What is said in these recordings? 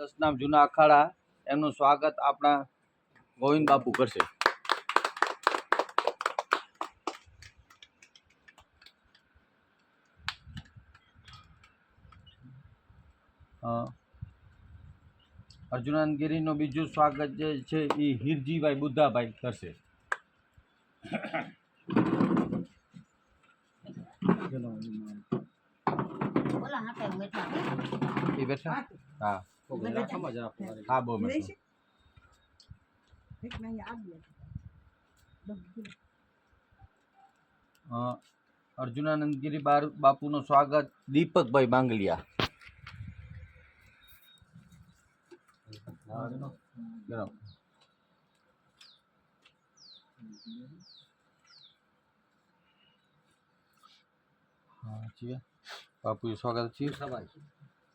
દસનામ જૂના અખાડા એમનું સ્વાગત આપણા ગોવિંદ બાપુ કરશે. અ, ગિરીનું બીજું સ્વાગત જે છે એ હિરજીભાઈ બુદ્ધાભાઈ કરશે. એ બેઠા? હા. હા બહુ બેઠા અ, અર્જુનાનંદ ગિરી બાર- બાપુનું સ્વાગત દીપકભાઈ. હા છીએ બાપુ સ્વાગત છે હે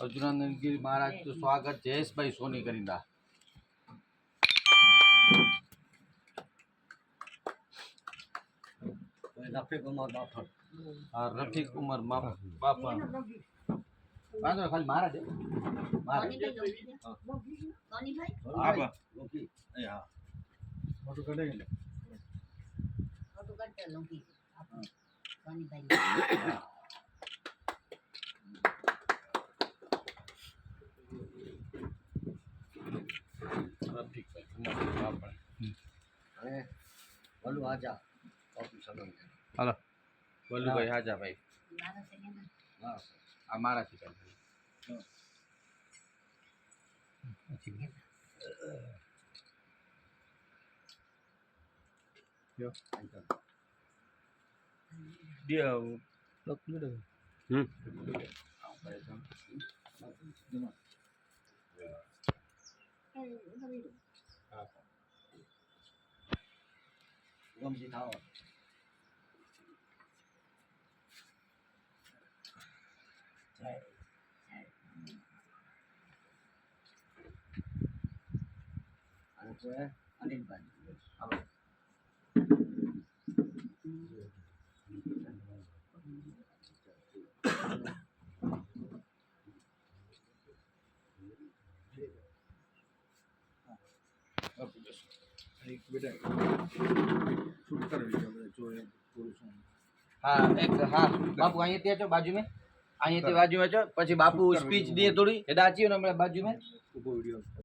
હજી અર્જુનાનંદ ગીરી મહારાજ નું સ્વાગત જયેશભાઈ સોની કરી દા રફીક ઉમર બાફર આ રફીક ઉમર મા- બાપા વાંધો નહીં, ખાલી મારા દે મારા સોનીભાઈ ગમતી વલુ આજા કોપી સગન હાલો વલ્લુભાઈ હાજા ભાઈ gồm gì thầu chạy anh quê anh đi bệnh không Thank you. Shoot કરવી છે જો એ પુરુષો હા, એક, હા, બાપુ, અહીંયા ત્યાં છો બાજુ મેં અહીંયા તે બાજુ મેં છો? પછી બાપુ સ્પીચ દે થોડી, એ દાચીઓ ને હમણાં બાજુ મેં